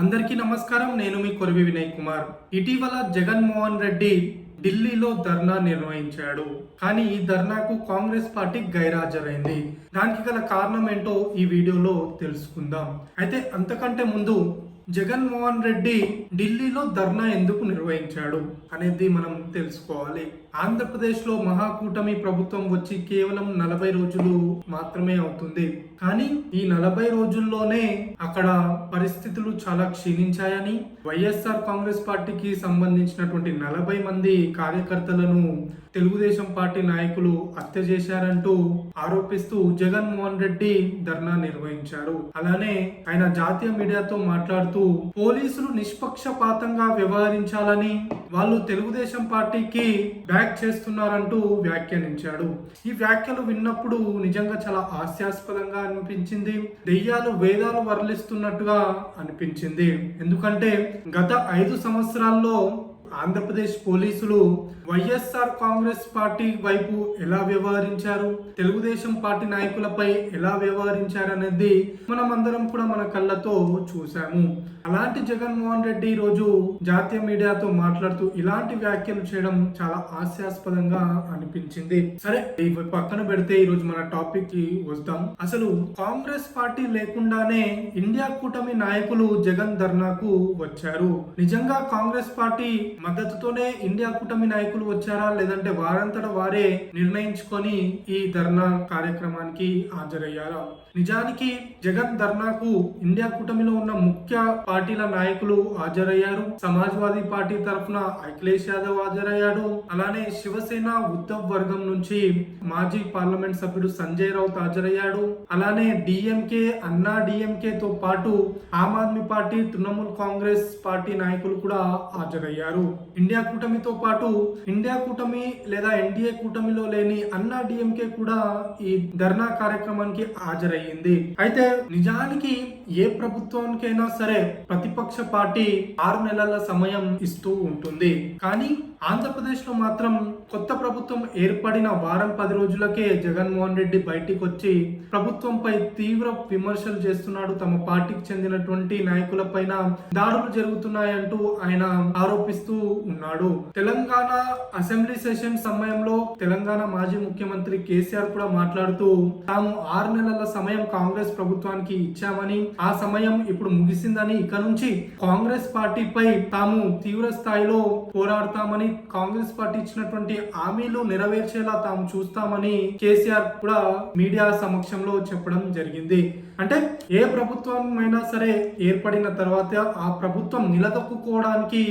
అందరికీ నమస్కారం నేను మీ కొరివి వినయ్ కుమార్. ఇటీవల జగన్మోహన్ రెడ్డి ఢిల్లీలో ధర్నా నిర్వహించాడు. కానీ ఈ ధర్నాకు కాంగ్రెస్ పార్టీ గైరాజరైంది. దానికి గల కారణం ఏంటో ఈ వీడియోలో తెలుసుకుందాం. అయితే అంతకంటే ముందు జగన్మోహన్ రెడ్డి ఢిల్లీలో ధర్నా ఎందుకు నిర్వహించాడు అనేది మనం తెలుసుకోవాలి. ఆంధ్రప్రదేశ్లో మహాకూటమి ప్రభుత్వం వచ్చి కేవలం నలభై రోజులు మాత్రమే అవుతుంది. కానీ ఈ నలభై రోజుల్లోనే అక్కడ పరిస్థితులు చాలా క్షీణించాయని వైఎస్ఆర్ కాంగ్రెస్ పార్టీకి సంబంధించినటువంటి నలభై మంది కార్యకర్తలను తెలుగుదేశం పార్టీ నాయకులు హత్య చేశారంటూ ఆరోపిస్తూ జగన్మోహన్ రెడ్డి ధర్నా నిర్వహించారు. అలానే ఆయన జాతీయ మీడియాతో మాట్లాడుతూ పోలీసులు నిష్పక్షపాతంగా వ్యవహరించాలని వాళ్ళు తెలుగుదేశం పార్టీకి బ్యాక్ చేస్తున్నారంటూ వ్యాఖ్యానించాడు. ఈ వ్యాఖ్యలు విన్నప్పుడు నిజంగా చాలా హాస్యాస్పదంగా అనిపించింది. దెయ్యాలు వేదాలు వర్లిస్తున్నట్టుగా అనిపించింది. ఎందుకంటే గత ఐదు సంవత్సరాల్లో ఆంధ్రప్రదేశ్ పోలీసులు వైఎస్ఆర్ కాంగ్రెస్ పార్టీ వైపు ఎలా వ్యవహరించారు? తెలుగుదేశం పార్టీ నాయకులపై ఎలా వ్యవహరించారు అనేది మనం అందరం కూడా మన కళ్ళతో చూసాము అలాంటి జగన్మోహన్ రెడ్డి ఈరోజు రోజు జాతీయ మీడియాతో మాట్లాడుతూ ఇలాంటి వ్యాఖ్యలు చేయడం చాలా హాస్యాస్పదంగా అనిపించింది. సరే ఇవి పక్కన పెడితే ఈ రోజు మన టాపిక్కి వద్దాం. అసలు కాంగ్రెస్ పార్టీ లేకుండానే ఇండియా కూటమి నాయకులు జగన్ ధర్నాకు వచ్చారు. నిజంగా కాంగ్రెస్ పార్టీ మద్దతుతోనే ఇండియా కూటమి నాయకులు వచ్చారా? లేదంటే వారంతట వారే నిర్ణయించుకొని ఈ ధర్నా కార్యక్రమానికి హాజరయ్యారా? నిజానికి జగన్ ధర్నాకు ఇండియా కూటమిలో ఉన్న ముఖ్య పార్టీల నాయకులు హాజరయ్యారు. సమాజ్వాదీ పార్టీ తరఫున అఖిలేష్ యాదవ్ హాజరయ్యాడు. అలానే శివసేన ఉద్ధవ్ వర్గం నుంచి మాజీ పార్లమెంట్ సభ్యుడు సంజయ్ రౌత్ హాజరయ్యాడు. అలానే డిఎంకే అన్నా డిఎంకే తో పాటు ఆమ్ ఆద్మీ పార్టీ తృణమూల్ కాంగ్రెస్ పార్టీ నాయకులు కూడా హాజరయ్యారు. ఇండియా కూటమితో పాటు ఇండియా కూటమి లేదా ఎన్డీఏ కూటమిలో లేని అన్నా డిఎంకే కూడా ఈ ధర్నా కార్యక్రమానికి హాజరయ్యింది. అయితే నిజానికి ఏ ప్రభుత్వానికైనా సరే ప్రతిపక్ష పార్టీ ఆరు నెలల సమయం ఇస్తూ ఉంటుంది. కానీ ఆంధ్రప్రదేశ్లో మాత్రం కొత్త ప్రభుత్వం ఏర్పడిన వారం పది రోజులకే జగన్మోహన్ రెడ్డి బయటికి వచ్చి ప్రభుత్వంపై తీవ్ర విమర్శలు చేస్తున్నాడు. తమ పార్టీకి చెందినటువంటి నాయకుల పైన దాడులు జరుగుతున్నాయంటూ ఆయన ఆరోపిస్తూ ఉన్నాడు. తెలంగాణ అసెంబ్లీ సెషన్ సమయంలో తెలంగాణ మాజీ ముఖ్యమంత్రి కేసీఆర్ కూడా మాట్లాడుతూ తాము ఆరు నెలల సమయం కాంగ్రెస్ ప్రభుత్వానికి ఇచ్చామని ఆ సమయం ఇప్పుడు ముగిసిందని ఇక నుంచి కాంగ్రెస్ పార్టీపై తాము తీవ్ర స్థాయిలో పోరాడతామని కాంగ్రెస్ పార్టీ ఇచ్చినటువంటి హామీలు నెరవేర్చేలా తాము చూస్తామని కేసీఆర్ కూడా మీడియా సమక్షంలో చెప్పడం జరిగింది. అంటే ఏ ప్రభుత్వం అయినా సరే ఏర్పడిన తర్వాత ఆ ప్రభుత్వం నిలదొక్కుకోవడానికి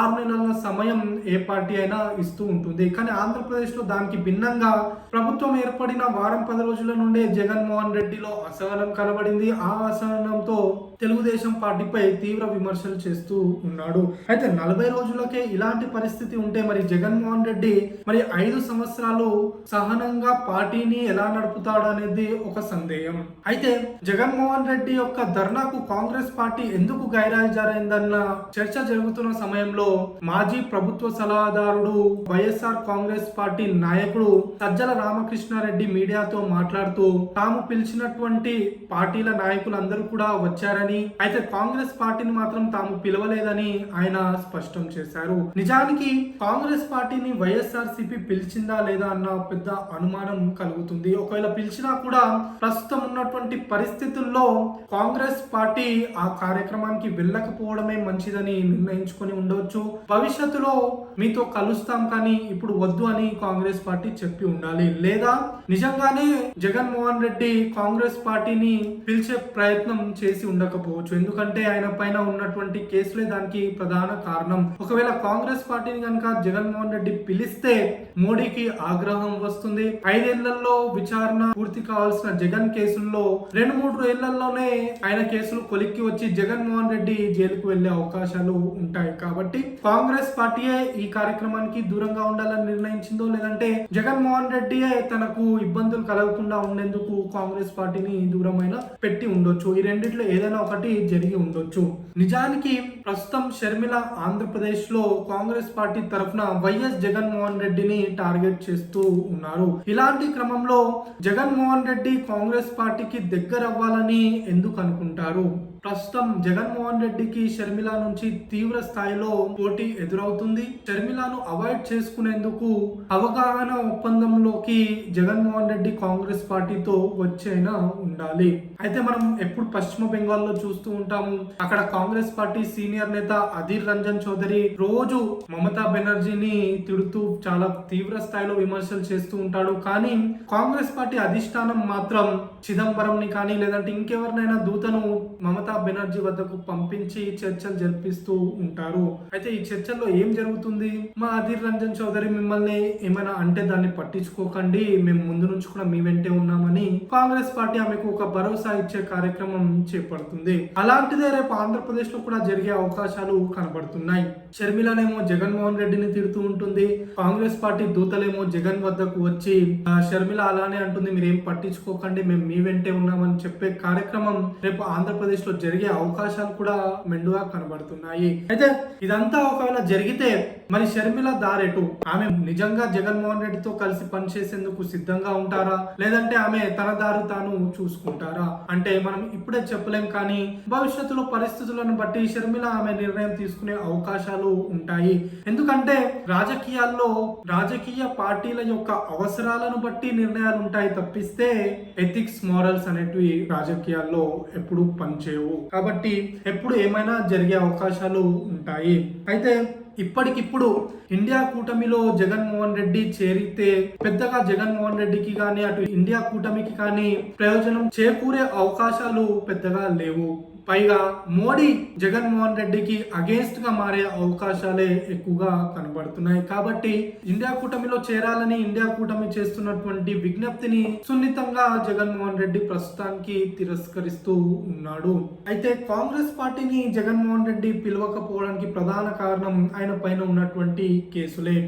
ఆరు నెలల సమయం ఏ పార్టీ అయినా ఇస్తూ ఉంటుంది. కానీ ఆంధ్రప్రదేశ్లో దానికి భిన్నంగా ప్రభుత్వం ఏర్పడిన వారం పది రోజుల నుండే జగన్మోహన్ రెడ్డిలో అసహనం కనబడింది. ఆ అసహనం అసహనంతో తెలుగుదేశం పార్టీపై తీవ్ర విమర్శలు చేస్తూ ఉన్నాడు. అయితే నలభై రోజులకే ఇలాంటి పరిస్థితి ఉంటే మరి జగన్మోహన్ రెడ్డి మరి ఐదు సంవత్సరాలు సహనంగా పార్టీని ఎలా నడుపుతాడు అనేది ఒక సందేహం. అయితే జగన్మోహన్ రెడ్డి యొక్క ధర్నాకు కాంగ్రెస్ పార్టీ ఎందుకు గైరాజారైందన్న చర్చ జరుగుతున్న సమయంలో మాజీ ప్రభుత్వ సలహాదారుడు వైఎస్ఆర్ కాంగ్రెస్ పార్టీ నాయకుడు సజ్జల రామకృష్ణారెడ్డి మీడియాతో మాట్లాడుతూ తాము పిలిచినటువంటి పార్టీల నాయకులందరూ కూడా వచ్చారని అయితే కాంగ్రెస్ పార్టీని మాత్రం తాము పిలవలేదని ఆయన స్పష్టం చేశారు. నిజానికి కాంగ్రెస్ పార్టీని వైఎస్ఆర్ సిపి పిలిచిందా లేదా అన్న పెద్ద అనుమానం కలుగుతుంది. ఒకవేళ పిలిచినా కూడా ప్రస్తుతం ఉన్నటువంటి పరిస్థితుల్లో కాంగ్రెస్ పార్టీ ఆ కార్యక్రమానికి వెళ్ళకపోవడమే మంచిదని నిర్ణయించుకొని ఉండవచ్చు. భవిష్యత్తులో మీతో కలుస్తాం కానీ ఇప్పుడు వద్దు అని కాంగ్రెస్ పార్టీ చెప్పి ఉండాలి. లేదా నిజంగానే జగన్మోహన్ రెడ్డి కాంగ్రెస్ పార్టీని పిలిచే ప్రయత్నం చేసి ఉండకపోవచ్చు. ఎందుకంటే ఆయన పైన ఉన్నటువంటి కేసులే దానికి ప్రధాన కారణం. ఒకవేళ కాంగ్రెస్ పార్టీని కనుక జగన్మోహన్ రెడ్డి పిలిస్తే మోడీకి ఆగ్రహం వస్తుంది. ఐదేళ్ళలో విచారణ పూర్తి కావాల్సిన జగన్ కేసుల్లో రెండు మూడు ఏళ్ళలోనే ఆయన కేసులు కొలిక్కి వచ్చి జగన్మోహన్ రెడ్డి జైలుకు వెళ్ళే అవకాశాలు ఉంటాయి కాబట్టి కాంగ్రెస్ పార్టీయే ఈ కార్యక్రమానికి దూరంగా ఉండాలని నిర్ణయించిందో లేదంటే జగన్మోహన్ రెడ్డియే తనకు ఇబ్బందులు కలగకుండా ఉండేందుకు కాంగ్రెస్ పార్టీని దూరమైన పెట్టి ఉండొచ్చు. ఈ రెండిట్లో ఏదైనా ఒకటి జరిగి ఉండొచ్చు. నిజానికి ప్రస్తుతం షర్మిల ఆంధ్రప్రదేశ్లో కాంగ్రెస్ పార్టీ తరఫున వైఎస్ జగన్మోహన్ రెడ్డిని టార్గెట్ చేస్తూ ఉన్నారు. ఇలాంటి క్రమంలో జగన్మోహన్ రెడ్డి కాంగ్రెస్ పార్టీకి దగ్గర అవ్వాలని ఎందుకు అనుకుంటారు? ప్రస్తుతం జగన్మోహన్ రెడ్డికి షర్మిల నుంచి తీవ్ర స్థాయిలో పోటీ ఎదురవుతుంది. షర్మిలను అవాయిడ్ చేసుకునేందుకు అవగాహన ఒప్పందంలోకి జగన్మోహన్ రెడ్డి కాంగ్రెస్ పార్టీతో వచ్చైనా ఉండాలి. అయితే మనం ఎప్పుడు పశ్చిమ బెంగాల్లో చూస్తూ ఉంటాము. అక్కడ కాంగ్రెస్ పార్టీ సీనియర్ నేత అధీర్ రంజన్ చౌదరి రోజు మమతా బెనర్జీని తిడుతూ చాలా తీవ్ర స్థాయిలో విమర్శలు చేస్తూ ఉంటాడు. కానీ కాంగ్రెస్ పార్టీ అధిష్టానం మాత్రం చిదంబరం ని కానీ లేదంటే ఇంకెవరినైనా దూతను మమతా బెనర్జీ వద్దకు పంపించి చర్చలు జరిపిస్తూ ఉంటారు. అయితే ఈ చర్చల్లో ఏం జరుగుతుంది? మా అధీర్ రంజన్ చౌదరి మిమ్మల్ని ఏమైనా అంటే దాన్ని పట్టించుకోకండి మేము ముందు నుంచి కూడా మీ వెంటే ఉన్నామని కాంగ్రెస్ పార్టీ ఆమెకు ఒక భరోసా ఇచ్చే కార్యక్రమం చేపడుతుంది. అలాంటిదే రేపు ఆంధ్రప్రదేశ్లో కూడా జరిగే అవకాశాలు కనబడుతున్నాయి. షర్మిలనేమో జగన్మోహన్ రెడ్డిని తిడుతూ ఉంటుంది. కాంగ్రెస్ పార్టీ దూతలేమో జగన్ వద్దకు వచ్చి "ఆ, షర్మిల అలానే అంటుంది మీరేం పట్టించుకోకండి మేము మీ వెంటే ఉన్నామని చెప్పే కార్యక్రమం రేపు ఆంధ్రప్రదేశ్లో జరిగే అవకాశాలు కూడా మెండుగా కనబడుతున్నాయి. అయితే ఇదంతా ఒకవేళ జరిగితే మరి షర్మిల దారెటు ఆమె నిజంగా జగన్మోహన్ రెడ్డితో కలిసి పనిచేసేందుకు సిద్ధంగా ఉంటారా? లేదంటే ఆమె తన దారు తాను చూసుకుంటారా? అంటే మనం ఇప్పుడే చెప్పలేం కానీ భవిష్యత్తులో పరిస్థితులను బట్టి షర్మిల ఆమె నిర్ణయం తీసుకునే అవకాశాలు ఉంటాయి. ఎందుకంటే రాజకీయాల్లో రాజకీయ పార్టీల యొక్క అవసరాలను బట్టి నిర్ణయాలు ఉంటాయి తప్పిస్తే ఎథిక్స్ మారల్స్ అనేటివి రాజకీయాల్లో ఎప్పుడు పనిచేయవు. కాబట్టి ఎప్పుడు ఏమైనా జరిగే అవకాశాలు ఉంటాయి. అయితే ఇప్పటికిప్పుడు ఇండియా కూటమిలో జగన్మోహన్ రెడ్డి చేరితే పెద్దగా జగన్మోహన్ రెడ్డికి కానీ అటు ఇండియా కూటమికి కానీ ప్రయోజనం చేకూరే అవకాశాలు పెద్దగా లేవు. పైగా మోడీ జగన్మోహన్ రెడ్డికి అగేన్స్ట్గా మారే అవకాశాలే ఎక్కువగా కనబడుతున్నాయి. కాబట్టి ఇండియా కూటమిలో చేరాలని ఇండియా కూటమి చేస్తున్నటువంటి విజ్ఞప్తిని సున్నితంగా జగన్మోహన్ రెడ్డి ప్రస్తుతానికి తిరస్కరిస్తూ ఉన్నాడు. అయితే కాంగ్రెస్ పార్టీని జగన్మోహన్ రెడ్డి పిలవకపోవడానికి ప్రధాన కారణం ఆయన పైన ఉన్నటువంటి కేసులే.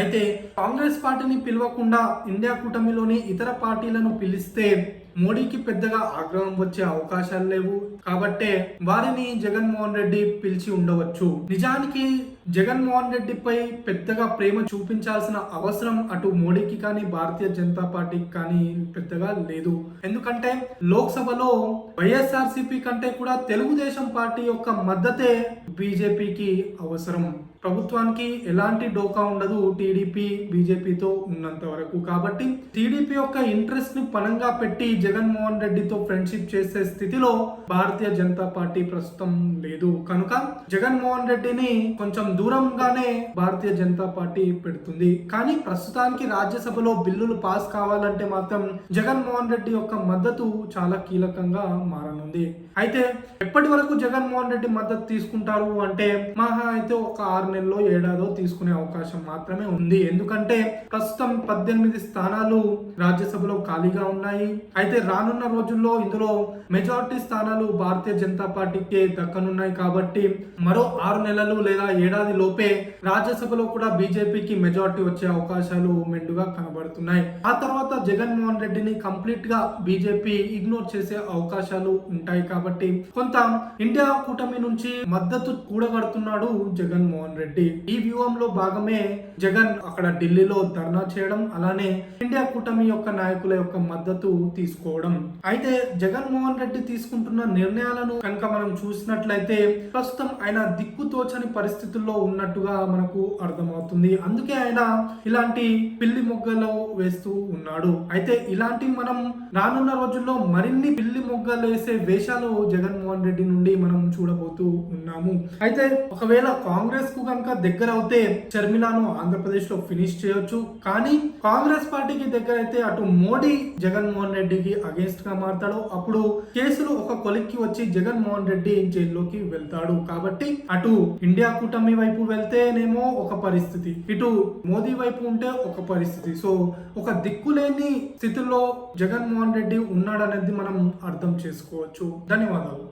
అయితే కాంగ్రెస్ పార్టీని పిలవకుండా ఇండియా కూటమిలోని ఇతర పార్టీలను పిలిస్తే మోడీకి పెద్దగా ఆగ్రహం వచ్చే అవకాశాలు లేవు. కాబట్టే వారిని జగన్మోహన్ రెడ్డి పిలిచి ఉండవచ్చు. నిజానికి జగన్మోహన్ రెడ్డిపై పెద్దగా ప్రేమ చూపించాల్సిన అవసరం అటు మోడీకి కానీ భారతీయ జనతా పార్టీకి కానీ పెద్దగా లేదు. ఎందుకంటే లోక్సభలో వైఎస్ఆర్సీపీ కంటే కూడా తెలుగుదేశం పార్టీ యొక్క మద్దతే బీజేపీకి అవసరం. ప్రభుత్వానికి ఎలాంటి డోకా ఉండదు టీడీపీ బీజేపీతో ఉన్నంత వరకు. కాబట్టి టీడీపీ యొక్క ఇంట్రెస్ట్ని పనంగా పెట్టి జగన్మోహన్ రెడ్డితో ఫ్రెండ్షిప్ చేసే స్థితిలో భారతీయ జనతా పార్టీ ప్రస్తుతం లేదు. కనుక జగన్మోహన్ రెడ్డిని కొంచెం దూరంగానే భారతీయ జనతా పార్టీ పెడుతుంది. కానీ ప్రస్తుతానికి రాజ్యసభలో బిల్లులు పాస్ కావాలంటే మాత్రం జగన్మోహన్ రెడ్డి యొక్క మద్దతు చాలా కీలకంగా మారనుంది. అయితే ఎప్పటి వరకు జగన్మోహన్ రెడ్డి మద్దతు తీసుకుంటారు అంటే మహా అయితే ఒక ఆరు నెలలో ఏడాదో తీసుకునే అవకాశం మాత్రమే ఉంది. ఎందుకంటే ప్రస్తుతం పద్దెనిమిది స్థానాలు రాజ్యసభలో ఖాళీగా ఉన్నాయి. అయితే రానున్న రోజుల్లో ఇందులో మెజారిటీ స్థానాలు భారతీయ జనతా పార్టీకి దక్కనున్నాయి కాబట్టి మరో ఆరు నెలలు లేదా ఏడాది లోపే రాజ్యసభలో కూడా బీజేపీకి మెజారిటీ వచ్చే అవకాశాలు మెండుగా కనబడుతున్నాయి. ఆ తర్వాత జగన్మోహన్ రెడ్డిని కంప్లీట్గా బీజేపీ ఇగ్నోర్ చేసే అవకాశాలు ఉంటాయి కాబట్టి కొంత ఇండియా కూటమి నుంచి మద్దతు కూడగడుతున్నాడు జగన్మోహన్ రెడ్డి. ఈ వ్యూహంలో భాగమే జగన్ అక్కడ ఢిల్లీలో ధర్నా చేయడం అలానే ఇండియా కూటమి యొక్క నాయకుల యొక్క మద్దతు తీసుకోవడం. అయితే జగన్మోహన్ రెడ్డి తీసుకుంటున్న నిర్ణయాలను కనుక మనం చూసినట్లయితే ప్రస్తుతం ఆయన దిక్కుతోచని పరిస్థితుల్లో ఉన్నట్టుగా మనకు అర్థమవుతుంది. అందుకే ఆయన ఇలాంటి పిల్లి మొగ్గలు వేస్తూ ఉన్నాడు. అయితే ఇలాంటి మనం రానున్న రోజుల్లో మరిన్ని పిల్లి మొగ్గలు వేసే వేషాలు జగన్మోహన్ రెడ్డి నుండి మనం చూడబోతూ ఉన్నాము. అయితే ఒకవేళ కాంగ్రెస్కు కనుక దగ్గర అవుతే షర్మిలాను ఆంధ్రప్రదేశ్లో ఫినిష్ చేయొచ్చు. కానీ కాంగ్రెస్ పార్టీకి దగ్గర అయితే అటు మోడీ జగన్మోహన్ రెడ్డికి అగేన్స్ట్గా మారతాడు. అప్పుడు కేసులు ఒక కొలిక్కి వచ్చి జగన్మోహన్ రెడ్డి జైల్లోకి వెళ్తాడు. కాబట్టి అటు ఇండియా కూటమి వైపు వెళ్తేనేమో ఒక పరిస్థితి. ఇటు మోదీ వైపు ఉంటే ఒక పరిస్థితి. సో ఒక దిక్కులేని స్థితిలో జగన్మోహన్ రెడ్డి ఉన్నాడనేది మనం అర్థం చేసుకోవచ్చు. ధన్యవాదాలు